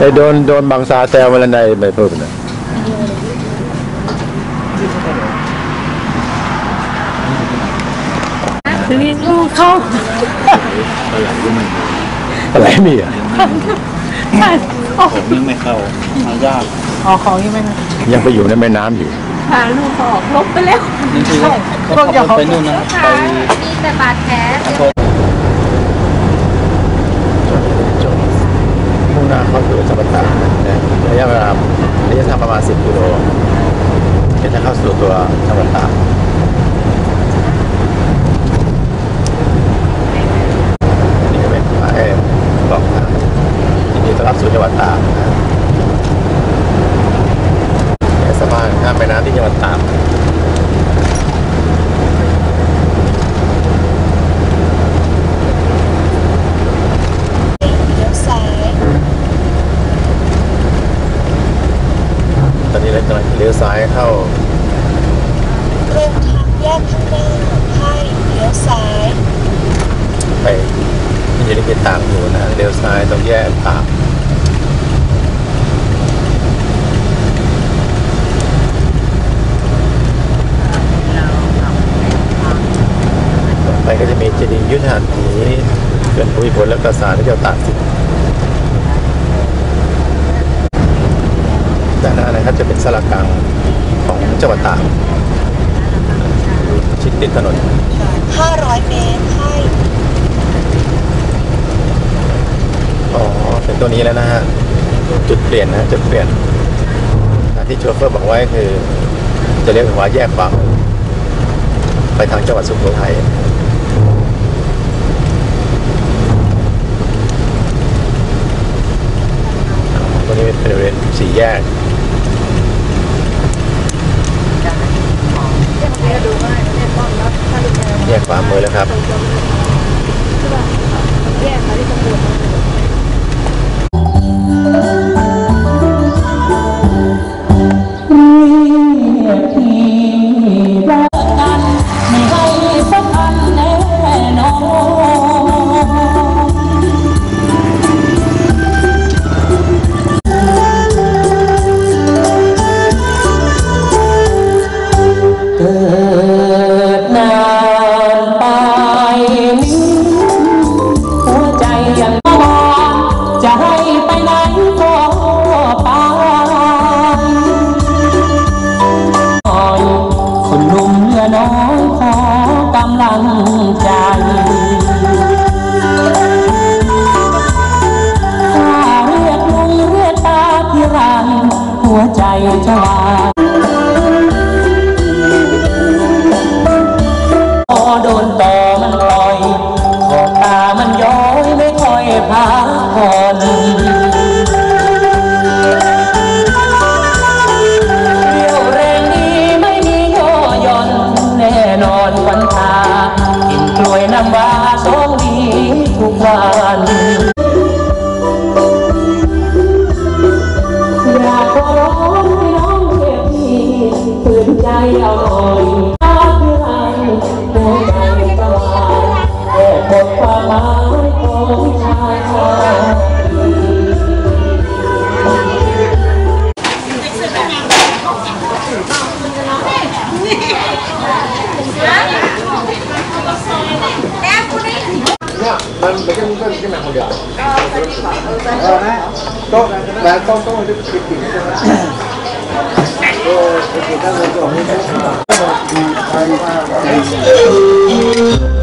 ไอ้โดนโดนบางซาแซวมาแล้วในไม่พูดนะทีนี้ลูกเขาอะไรมีอะใช่อ๋อผมยังไม่เข้าหายากอ๋อของยังไม่มายังไปอยู่ในแม่น้ำอยู่พาลูกเขาออกลบไปแล้วนั่นคือว่าเขาขับรถไปนู่นนะไปมีแต่บาดแผล มุ่งหน้าเข้าสู่จังหวัดตากนะระยะเวลาระยะทางประมาณ 10กิโลจะจะเข้าสู่ ตัวจังหวัดตากนี่เป็นป้ายบอกทางยินดีต้อนรับสู่จังหวัดตากนะเนี่ยสะพานข้ามแม่น้ำที่จังหวัดตากเลี้ยวซ้ายตอนนี้เรากำลังเลี้ยวซ้ายเข้าเริ่มทางแยกข้างหน้าให้เลี้ยวซ้าย ไปที่อยู่ในเขตากอยู่นะเลี้ยวซ้ายตรงแยกตากไปก็จะมีเจดีย์ยุทธหัตถีเขื่อนภูมิพลและก็ศาลเจ้าตากสินด้านหน้านะครับจะเป็นสลักกลางของจังหวัดตาก ชิดติดถนน 500 เมตรให้อ๋อ เป็นตัวนี้แล้วนะฮะ จุดเปลี่ยนนะจุดเปลี่ยน ที่โชเฟอร์บอกไว้คือ จะเลี้ยวขวาแยกขวามือไปทางจังหวัดสุโขทัยตัวนี้เป็นบริเวณสี่แยก แยกขวามือแล้วครับ หัวใจจะวาพอโดนต่อมันต่อย ขอบตามันย้อยไม่ค่อยพักผ่อนเรียวแรงนี้ไม่มีย่อย่อนแน่นอนวันตากินกล้วยน้ำว้า ฝืนใจเอาหน่อยถ้าพี่รันหัวใจสลายแค่หมดค วา